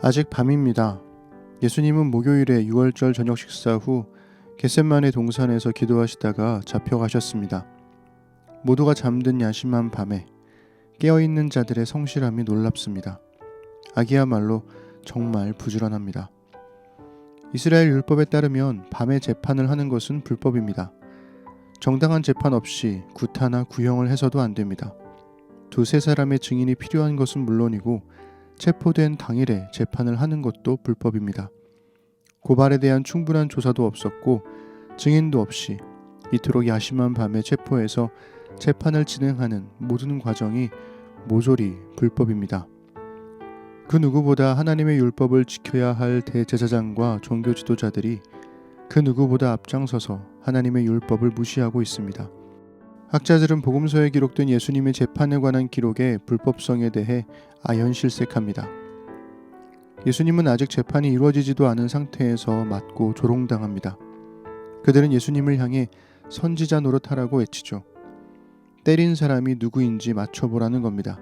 아직 밤입니다. 예수님은 목요일에 6월절 저녁 식사 후 겟셋만의 동산에서 기도하시다가 잡혀가셨습니다. 모두가 잠든 야심한 밤에 깨어있는 자들의 성실함이 놀랍습니다. 아기야말로 정말 부지런합니다. 이스라엘 율법에 따르면 밤에 재판을 하는 것은 불법입니다. 정당한 재판 없이 구타나 구형을 해서도 안 됩니다. 두세 사람의 증인이 필요한 것은 물론이고 체포된 당일에 재판을 하는 것도 불법입니다. 고발에 대한 충분한 조사도 없었고 증인도 없이 이토록 야심한 밤에 체포해서 재판을 진행하는 모든 과정이 모조리 불법입니다. 그 누구보다 하나님의 율법을 지켜야 할 대제사장과 종교 지도자들이 그 누구보다 앞장서서 하나님의 율법을 무시하고 있습니다. 학자들은 복음서에 기록된 예수님의 재판에 관한 기록의 불법성에 대해 아연실색합니다. 예수님은 아직 재판이 이루어지지도 않은 상태에서 맞고 조롱당합니다. 그들은 예수님을 향해 선지자 노릇하라고 외치죠. 때린 사람이 누구인지 맞춰보라는 겁니다.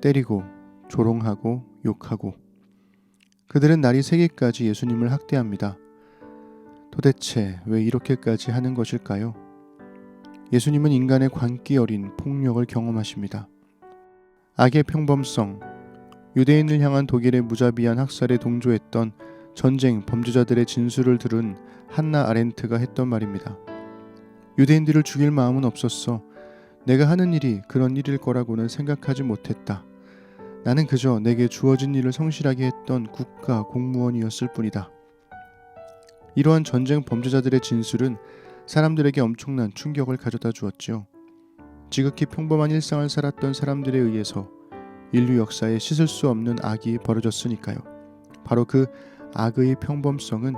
때리고 조롱하고 욕하고 그들은 날이 새기까지 예수님을 학대합니다. 도대체 왜 이렇게까지 하는 것일까요? 예수님은 인간의 광기 어린 폭력을 경험하십니다. 악의 평범성, 유대인을 향한 독일의 무자비한 학살에 동조했던 전쟁 범죄자들의 진술을 들은 한나 아렌트가 했던 말입니다. 유대인들을 죽일 마음은 없었어. 내가 하는 일이 그런 일일 거라고는 생각하지 못했다. 나는 그저 내게 주어진 일을 성실하게 했던 국가 공무원이었을 뿐이다. 이러한 전쟁 범죄자들의 진술은 사람들에게 엄청난 충격을 가져다 주었지요. 지극히 평범한 일상을 살았던 사람들에 의해서 인류 역사에 씻을 수 없는 악이 벌어졌으니까요. 바로 그 악의 평범성은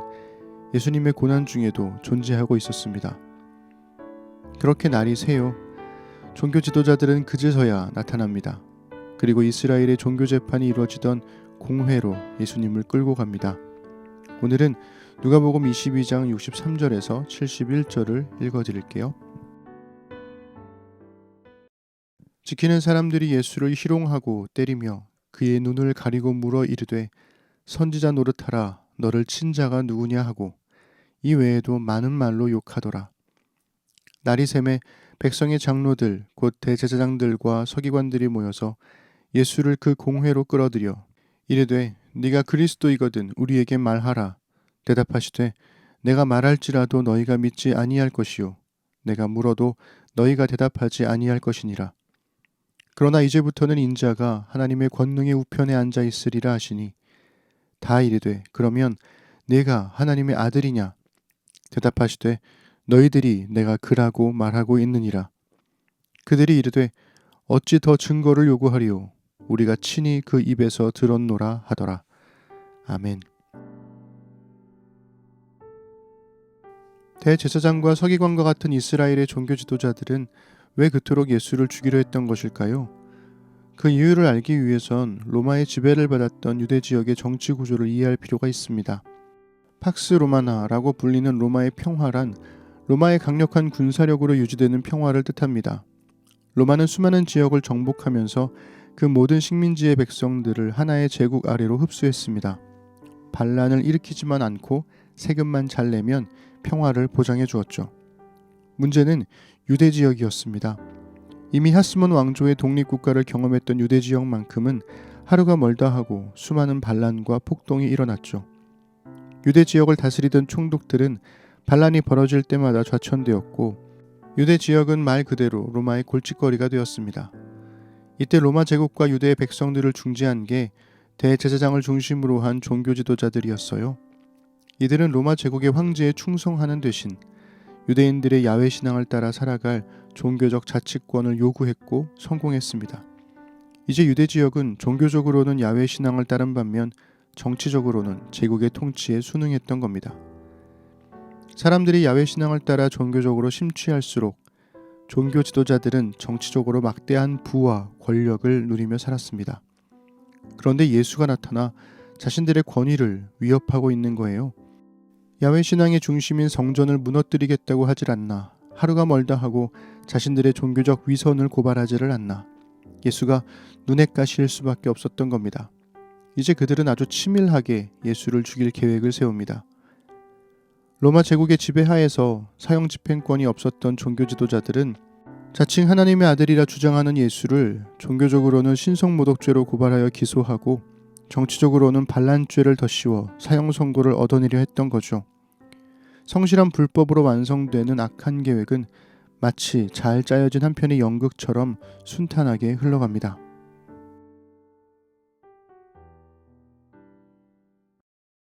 예수님의 고난 중에도 존재하고 있었습니다. 그렇게 날이 새요. 종교 지도자들은 그제서야 나타납니다. 그리고 이스라엘의 종교 재판이 이루어지던 공회로 예수님을 끌고 갑니다. 오늘은 누가복음 22장 63절에서 71절을 읽어 드릴게요. 지키는 사람들이 예수를 희롱하고 때리며 그의 눈을 가리고 물어 이르되 선지자 노릇하라 너를 친 자가 누구냐 하고 이 외에도 많은 말로 욕하더라. 날이 샘에 백성의 장로들 곧 대제사장들과 서기관들이 모여서 예수를 그 공회로 끌어들여 이르되 네가 그리스도이거든 우리에게 말하라 대답하시되 내가 말할지라도 너희가 믿지 아니할 것이요. 내가 물어도 너희가 대답하지 아니할 것이니라. 그러나 이제부터는 인자가 하나님의 권능의 우편에 앉아 있으리라 하시니 다 이르되 그러면 내가 하나님의 아들이냐? 대답하시되 너희들이 내가 그라고 말하고 있느니라. 그들이 이르되 어찌 더 증거를 요구하리요 우리가 친히 그 입에서 들었노라 하더라. 아멘 대제사장과 서기관과 같은 이스라엘의 종교 지도자들은 왜 그토록 예수를 죽이려 했던 것일까요? 그 이유를 알기 위해선 로마의 지배를 받았던 유대 지역의 정치 구조를 이해할 필요가 있습니다. 팍스 로마나라고 불리는 로마의 평화란 로마의 강력한 군사력으로 유지되는 평화를 뜻합니다. 로마는 수많은 지역을 정복하면서 그 모든 식민지의 백성들을 하나의 제국 아래로 흡수했습니다. 반란을 일으키지만 않고 세금만 잘 내면 평화를 보장해 주었죠. 문제는 유대 지역이었습니다. 이미 하스몬 왕조의 독립국가를 경험했던 유대 지역만큼은 하루가 멀다 하고 수많은 반란과 폭동이 일어났죠. 유대 지역을 다스리던 총독들은 반란이 벌어질 때마다 좌천되었고 유대 지역은 말 그대로 로마의 골칫거리가 되었습니다. 이때 로마 제국과 유대의 백성들을 중재한 게 대제사장을 중심으로 한 종교 지도자들이었어요. 이들은 로마 제국의 황제에 충성하는 대신 유대인들의 야외 신앙을 따라 살아갈 종교적 자치권을 요구했고 성공했습니다. 이제 유대 지역은 종교적으로는 야외 신앙을 따른 반면 정치적으로는 제국의 통치에 순응했던 겁니다. 사람들이 야외 신앙을 따라 종교적으로 심취할수록 종교 지도자들은 정치적으로 막대한 부와 권력을 누리며 살았습니다. 그런데 예수가 나타나 자신들의 권위를 위협하고 있는 거예요. 야외 신앙의 중심인 성전을 무너뜨리겠다고 하질 않나. 하루가 멀다 하고 자신들의 종교적 위선을 고발하지를 않나. 예수가 눈에 까실 수밖에 없었던 겁니다. 이제 그들은 아주 치밀하게 예수를 죽일 계획을 세웁니다. 로마 제국의 지배하에서 사형 집행권이 없었던 종교 지도자들은 자칭 하나님의 아들이라 주장하는 예수를 종교적으로는 신성모독죄로 고발하여 기소하고 정치적으로는 반란죄를 더 씌워 사형 선고를 얻어내려 했던 거죠. 성실한 불법으로 완성되는 악한 계획은 마치 잘 짜여진 한 편의 연극처럼 순탄하게 흘러갑니다.